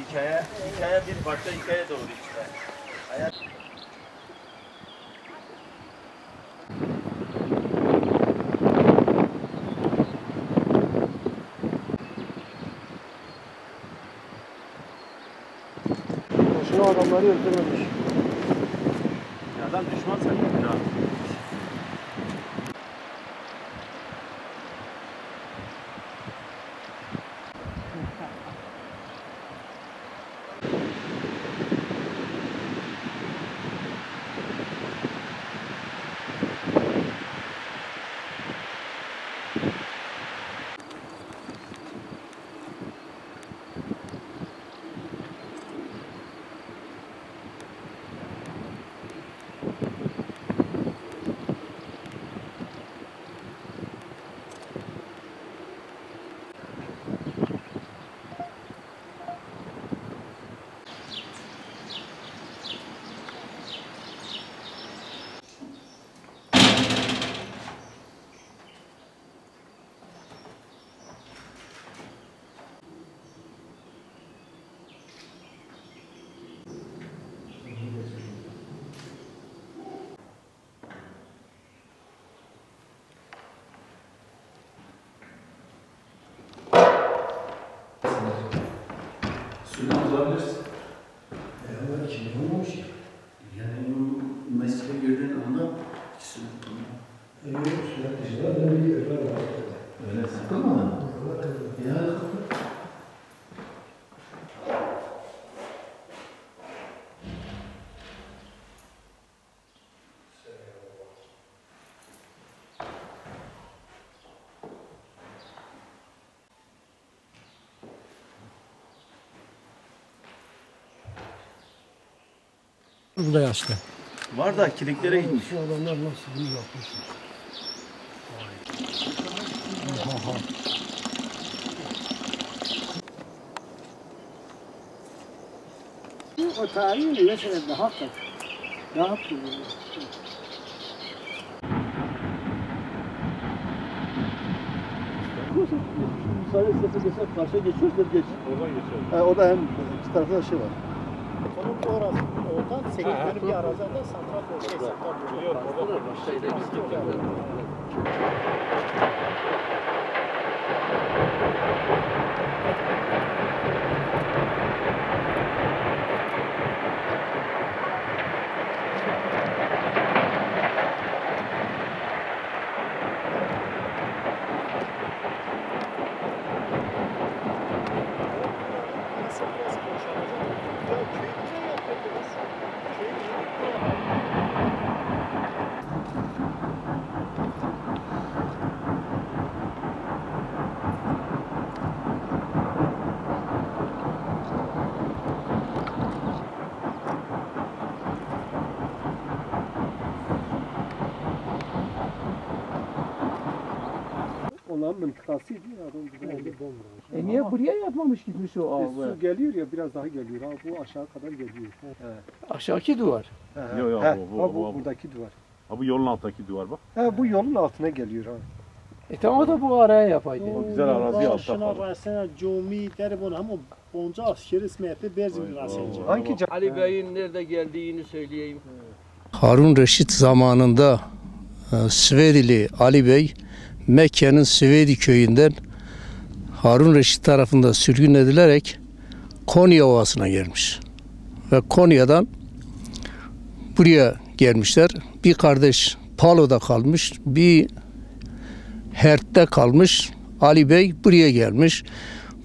hikaye, hikaye bir parça hikaye doğru işte. Hayat Boşuna adamları öldürmemiş. adam düşman sanıyor. Ya. Süleyman olabilirsin. Ya kim olmuş ya? Yani bu mesele gördüğün anda Süleyman. Yok, suya dışında ben bir özel var. Öyle sıkılmadın mı? Ya Bu da yaşlı. Var da kiliklere gitmiş. Şu adamlar nasıl bunu yapmışlar? Aha. O tarihi mesela daha kaç. Daha kullanılıyor. Müsaade istese desek karşıya geçiyoruz geç. Oradan geçiyoruz. He, orada hem iki tarafta da şey var. Konum orası. Oradan 8 dönüm bir arazide santral şey santral Biliyorum orada biz gittik. Onların mıntıkasıydı ya. Adam güzel E niye buraya yapmamış gitmiş o abi? su geliyor ya biraz daha geliyor. Ha bu aşağı kadar geliyor. Aşağıki duvar. He, Yo, yo, he, bu- bu- bu, bu- buradaki duvar. Ha bu yolun altındaki duvar bak. He, bu yolun altına geliyor ha. E tamam o da bu araya yapaydı. O güzel arazi altta Şuna kaldı. versene cumi der bunu ama bonca askeri Vay, Rasenci. vay. Hangi? Ali Bey'in nerede geldiğini söyleyeyim. Harun Reşit zamanında e, Süvedili Ali Bey Mekke'nin Süvedi köyünden Harun Reşit tarafında sürgün edilerek Konya Ovası'na gelmiş. Ve Konya'dan buraya gelmişler. Bir kardeş Palo'da kalmış, bir Hert'te kalmış. Ali Bey buraya gelmiş.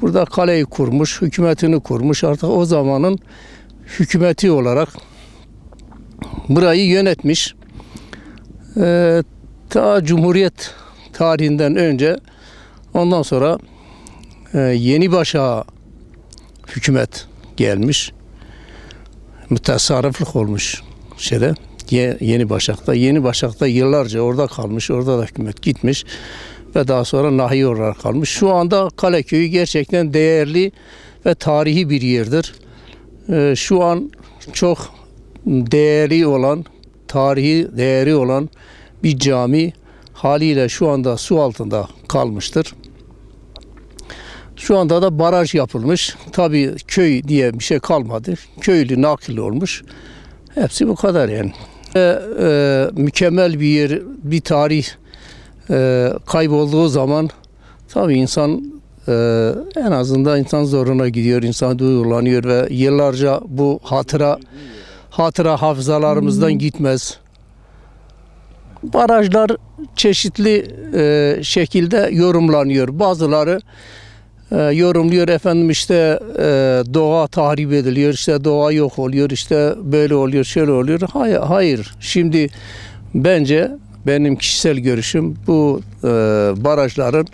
Burada kaleyi kurmuş, hükümetini kurmuş. Artık o zamanın hükümeti olarak burayı yönetmiş. Ee, ta Cumhuriyet tarihinden önce ondan sonra e, yeni başa hükümet gelmiş. Mütesarrıflık olmuş şeyde Ye- Yeni Başak'ta. Yeni Başak'ta yıllarca orada kalmış. Orada da hükümet gitmiş ve daha sonra nahiye olarak kalmış. Şu anda Kaleköy'ü gerçekten değerli ve tarihi bir yerdir. Ee, şu an çok değeri olan, tarihi değeri olan bir cami haliyle şu anda su altında kalmıştır. Şu anda da baraj yapılmış. Tabii köy diye bir şey kalmadı. Köylü nakil olmuş. Hepsi bu kadar yani. E, e, mükemmel bir yer, bir tarih e, kaybolduğu zaman tabii insan e, en azından insan zoruna gidiyor, insan duygulanıyor ve yıllarca bu hatıra hatıra hafızalarımızdan gitmez. Barajlar çeşitli e, şekilde yorumlanıyor. Bazıları e, yorumluyor efendim işte e, doğa tahrip ediliyor, işte doğa yok oluyor, işte böyle oluyor, şöyle oluyor. Hayır, hayır. Şimdi bence benim kişisel görüşüm bu e, barajların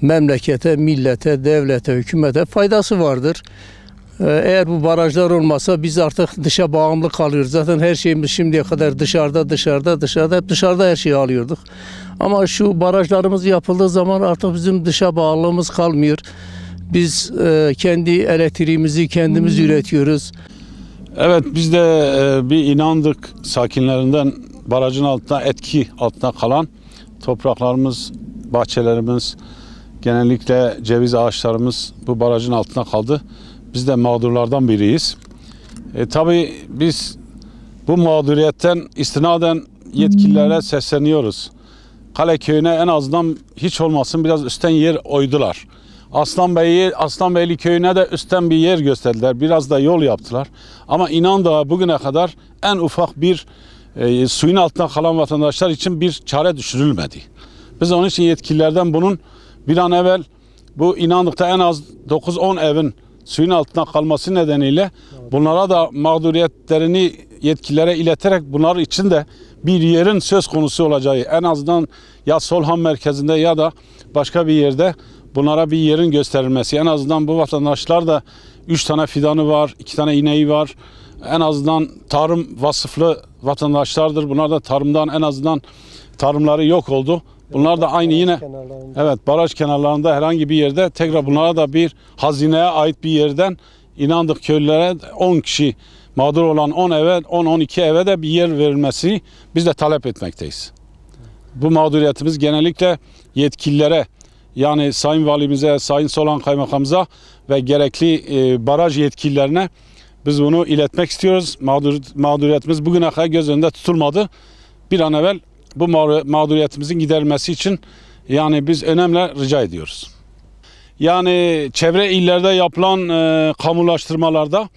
memlekete, millete, devlete, hükümete faydası vardır. Ee, Eğer bu barajlar olmasa biz artık dışa bağımlı kalıyoruz. Zaten her şeyimiz şimdiye kadar dışarıda, dışarıda, dışarıda, hep dışarıda her şeyi alıyorduk. Ama şu barajlarımız yapıldığı zaman artık bizim dışa bağlılığımız kalmıyor. Biz e, kendi elektriğimizi kendimiz üretiyoruz. Evet biz de e, bir inandık sakinlerinden barajın altında etki altında kalan topraklarımız, bahçelerimiz, genellikle ceviz ağaçlarımız bu barajın altında kaldı. Biz de mağdurlardan biriyiz. E, tabii biz bu mağduriyetten istinaden yetkililere sesleniyoruz. Kale köyüne en azından hiç olmasın biraz üstten yer oydular. Aslanbeyli, Aslanbeyli köyüne de üstten bir yer gösterdiler. Biraz da yol yaptılar. Ama inan da bugüne kadar en ufak bir e, suyun altında kalan vatandaşlar için bir çare düşürülmedi. Biz onun için yetkililerden bunun bir an evvel bu inandıkta en az 9-10 evin suyun altında kalması nedeniyle bunlara da mağduriyetlerini yetkililere ileterek bunlar için de bir yerin söz konusu olacağı en azından ya Solhan merkezinde ya da başka bir yerde bunlara bir yerin gösterilmesi. En azından bu vatandaşlar da 3 tane fidanı var, 2 tane ineği var. En azından tarım vasıflı vatandaşlardır. Bunlar da tarımdan en azından tarımları yok oldu. Bunlar da aynı yine Evet baraj kenarlarında herhangi bir yerde tekrar bunlara da bir hazineye ait bir yerden inandık köylülere 10 kişi mağdur olan 10 eve 10-12 eve de bir yer verilmesi biz de talep etmekteyiz. Bu mağduriyetimiz genellikle yetkililere yani Sayın Valimize, Sayın Solan Kaymakamımıza ve gerekli e, baraj yetkililerine biz bunu iletmek istiyoruz. Mağdur, mağduriyetimiz bugüne kadar göz önünde tutulmadı. Bir an evvel bu mağdur- mağduriyetimizin giderilmesi için yani biz önemli rica ediyoruz. Yani çevre illerde yapılan e, kamulaştırmalarda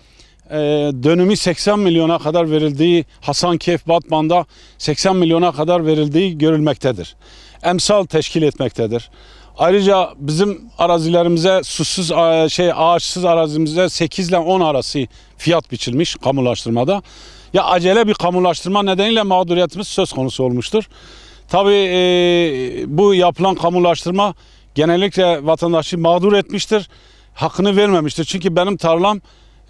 e, dönümü 80 milyona kadar verildiği Hasankeyf, Batman'da 80 milyona kadar verildiği görülmektedir. Emsal teşkil etmektedir. Ayrıca bizim arazilerimize susuz şey ağaçsız arazimize 8 ile 10 arası fiyat biçilmiş kamulaştırmada. Ya acele bir kamulaştırma nedeniyle mağduriyetimiz söz konusu olmuştur. Tabii e, bu yapılan kamulaştırma genellikle vatandaşı mağdur etmiştir. Hakkını vermemiştir. Çünkü benim tarlam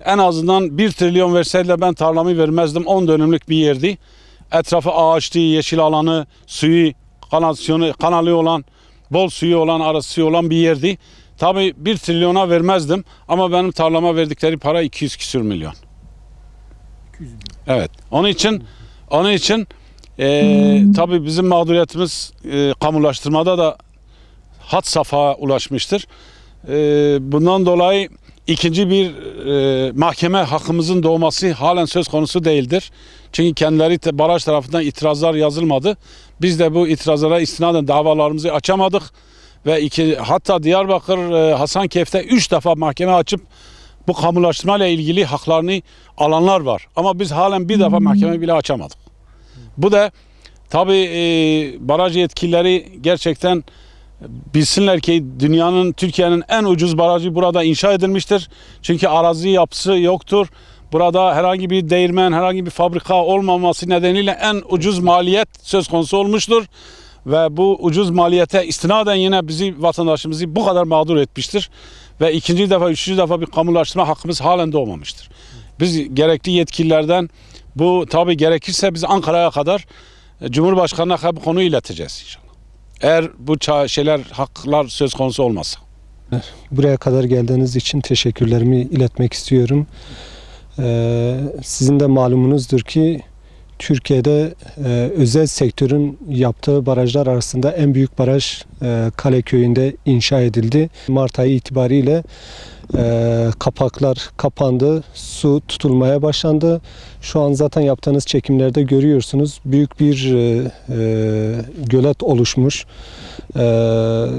en azından 1 trilyon verseydiler ben tarlamı vermezdim. 10 dönümlük bir yerdi. Etrafı ağaçlı, yeşil alanı, suyu, kanalizasyonu, kanalı olan, bol suyu olan, arası olan bir yerdi. Tabii 1 trilyona vermezdim ama benim tarlama verdikleri para 200 küsür milyon. Evet. Onun için onun için eee tabii bizim mağduriyetimiz eee, kamulaştırmada da hat safhaya ulaşmıştır. Eee, bundan dolayı ikinci bir eee, mahkeme hakkımızın doğması halen söz konusu değildir. Çünkü kendileri te- baraj tarafından itirazlar yazılmadı. Biz de bu itirazlara istinaden davalarımızı açamadık ve iki, hatta Diyarbakır eee, Hasankeyf'te üç defa mahkeme açıp bu kamulaştırma ile ilgili haklarını alanlar var. Ama biz halen bir defa mahkeme bile açamadık. Bu da tabii e, baraj yetkilileri gerçekten bilsinler ki dünyanın, Türkiye'nin en ucuz barajı burada inşa edilmiştir. Çünkü arazi yapısı yoktur. Burada herhangi bir değirmen, herhangi bir fabrika olmaması nedeniyle en ucuz maliyet söz konusu olmuştur. Ve bu ucuz maliyete istinaden yine bizi vatandaşımızı bu kadar mağdur etmiştir. Ve ikinci defa, üçüncü defa bir kamulaştırma hakkımız halen doğmamıştır. Biz gerekli yetkililerden bu tabi gerekirse biz Ankara'ya kadar e, Cumhurbaşkanı'na bu konuyu ileteceğiz inşallah. Eğer bu şeyler, haklar söz konusu olmazsa. Buraya kadar geldiğiniz için teşekkürlerimi iletmek istiyorum. Ee, sizin de malumunuzdur ki Türkiye'de e, özel sektörün yaptığı barajlar arasında en büyük baraj e, Kaleköy'ünde inşa edildi. Mart ayı itibariyle e, kapaklar kapandı, su tutulmaya başlandı. Şu an zaten yaptığınız çekimlerde görüyorsunuz büyük bir e, e, gölet oluşmuş. E,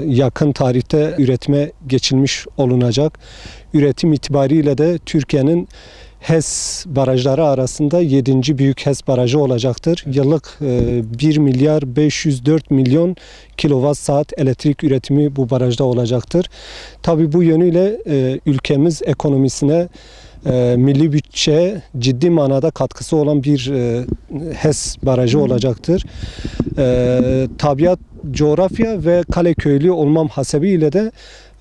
yakın tarihte üretime geçilmiş olunacak. Üretim itibariyle de Türkiye'nin HES barajları arasında 7. büyük HES barajı olacaktır. Yıllık e, 1 milyar 504 milyon kilowatt saat elektrik üretimi bu barajda olacaktır. Tabi bu yönüyle e, ülkemiz ekonomisine e, milli bütçeye ciddi manada katkısı olan bir e, HES barajı olacaktır. E, tabiat, coğrafya ve kale köylü olmam hasebiyle de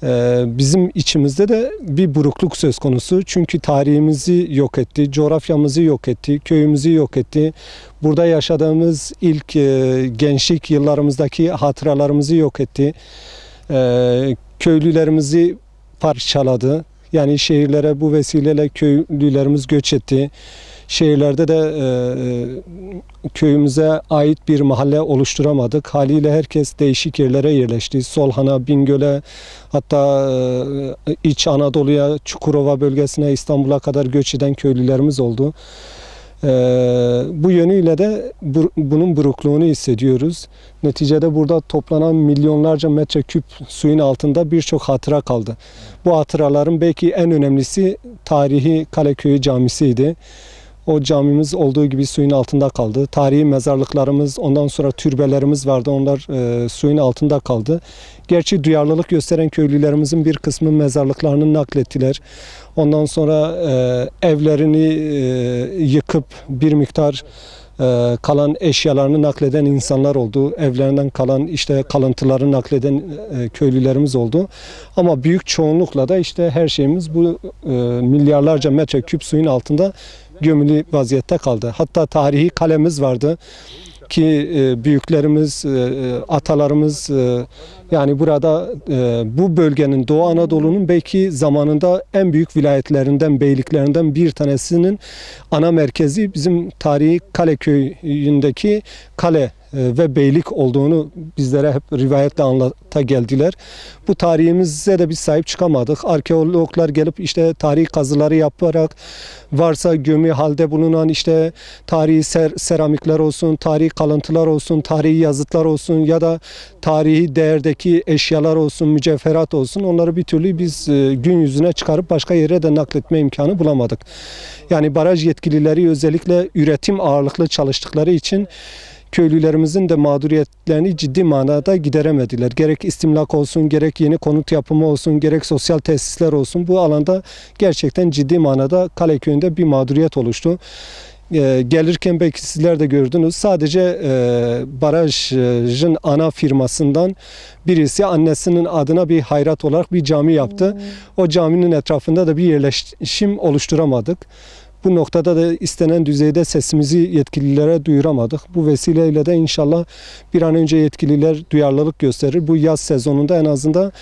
ee, bizim içimizde de bir burukluk söz konusu. Çünkü tarihimizi yok etti, coğrafyamızı yok etti, köyümüzü yok etti. Burada yaşadığımız ilk e, gençlik yıllarımızdaki hatıralarımızı yok etti. Ee, köylülerimizi parçaladı. Yani şehirlere bu vesileyle köylülerimiz göç etti. Şehirlerde de e, e, köyümüze ait bir mahalle oluşturamadık. Haliyle herkes değişik yerlere yerleşti. Solhan'a, Bingöl'e, hatta e, İç Anadolu'ya, Çukurova bölgesine, İstanbul'a kadar göç eden köylülerimiz oldu. E, bu yönüyle de bu, bunun burukluğunu hissediyoruz. Neticede burada toplanan milyonlarca metreküp suyun altında birçok hatıra kaldı. Bu hatıraların belki en önemlisi tarihi Kaleköyü Camisi'ydi. O camimiz olduğu gibi suyun altında kaldı. Tarihi mezarlıklarımız, ondan sonra türbelerimiz vardı. Onlar e, suyun altında kaldı. Gerçi duyarlılık gösteren köylülerimizin bir kısmı mezarlıklarını naklettiler. Ondan sonra e, evlerini e, yıkıp bir miktar e, kalan eşyalarını nakleden insanlar oldu. Evlerinden kalan işte kalıntıları nakleden e, köylülerimiz oldu. Ama büyük çoğunlukla da işte her şeyimiz bu e, milyarlarca metreküp suyun altında gömülü vaziyette kaldı. Hatta tarihi kalemiz vardı ki e, büyüklerimiz, e, atalarımız e, yani burada bu bölgenin Doğu Anadolu'nun belki zamanında en büyük vilayetlerinden, beyliklerinden bir tanesinin ana merkezi bizim tarihi kale e, ve beylik olduğunu bizlere hep rivayetle anlata geldiler. Bu tarihimize de biz sahip çıkamadık. Arkeologlar gelip işte tarih kazıları yaparak varsa gömü halde bulunan işte tarihi ser, seramikler olsun, tarihi kalıntılar olsun, tarihi yazıtlar olsun ya da tarihi değerdeki eşyalar olsun, mücevherat olsun onları bir türlü biz e, gün yüzüne çıkarıp başka yere de nakletme imkanı bulamadık. Yani baraj yetkilileri özellikle üretim ağırlıklı çalıştıkları için köylülerimizin de mağduriyetlerini ciddi manada gideremediler. Gerek istimlak olsun, gerek yeni konut yapımı olsun, gerek sosyal tesisler olsun bu alanda gerçekten ciddi manada Kaleköy'ünde bir mağduriyet oluştu. Ee, gelirken belki sizler de gördünüz. Sadece e, barajın ana firmasından birisi annesinin adına bir hayrat olarak bir cami yaptı. O caminin etrafında da bir yerleşim oluşturamadık. Bu noktada da istenen düzeyde sesimizi yetkililere duyuramadık. Bu vesileyle de inşallah bir an önce yetkililer duyarlılık gösterir. Bu yaz sezonunda en azından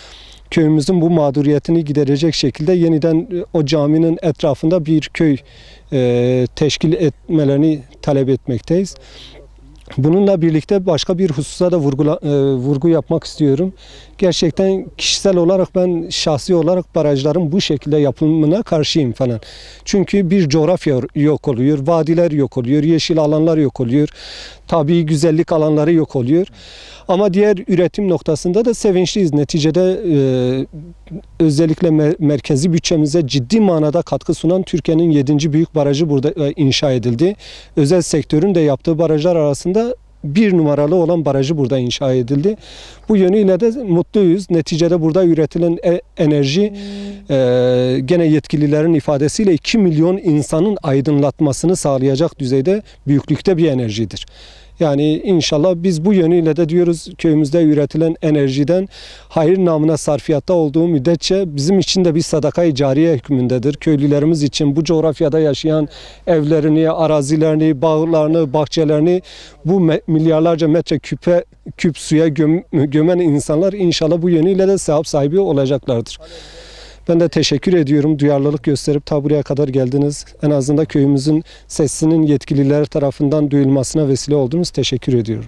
köyümüzün bu mağduriyetini giderecek şekilde yeniden o caminin etrafında bir köy e, teşkil etmelerini talep etmekteyiz. Bununla birlikte başka bir hususa da vurgula, e, vurgu yapmak istiyorum. Gerçekten kişisel olarak ben şahsi olarak barajların bu şekilde yapılımına karşıyım falan. Çünkü bir coğrafya yok oluyor, vadiler yok oluyor, yeşil alanlar yok oluyor, tabii güzellik alanları yok oluyor. Ama diğer üretim noktasında da sevinçliyiz. Neticede e, özellikle mer- merkezi bütçemize ciddi manada katkı sunan Türkiye'nin 7. büyük barajı burada e, inşa edildi. Özel sektörün de yaptığı barajlar arasında bir numaralı olan barajı burada inşa edildi. Bu yönüyle de mutluyuz. Neticede burada üretilen e- enerji e, gene yetkililerin ifadesiyle 2 milyon insanın aydınlatmasını sağlayacak düzeyde büyüklükte bir enerjidir. Yani inşallah biz bu yönüyle de diyoruz köyümüzde üretilen enerjiden hayır namına sarfiyatta olduğu müddetçe bizim için de bir sadakayı cariye hükmündedir. Köylülerimiz için bu coğrafyada yaşayan evlerini, arazilerini, bağlarını, bahçelerini bu milyarlarca metre küpe küp suya göm- gömen insanlar inşallah bu yönüyle de sevap sahibi olacaklardır. Ben de teşekkür ediyorum. Duyarlılık gösterip ta buraya kadar geldiniz. En azından köyümüzün sesinin yetkililer tarafından duyulmasına vesile oldunuz. Teşekkür ediyorum.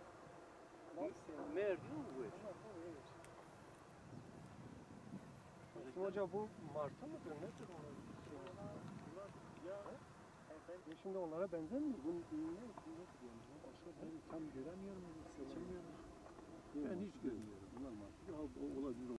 Hoca bu martı mıdır nedir? Şimdi onlara benzemiyor. Bunun ne? Başka ben tam göremiyorum. Seçemiyorum. Ben hiç görmüyorum. Bunlar martı. Ya, olabilir.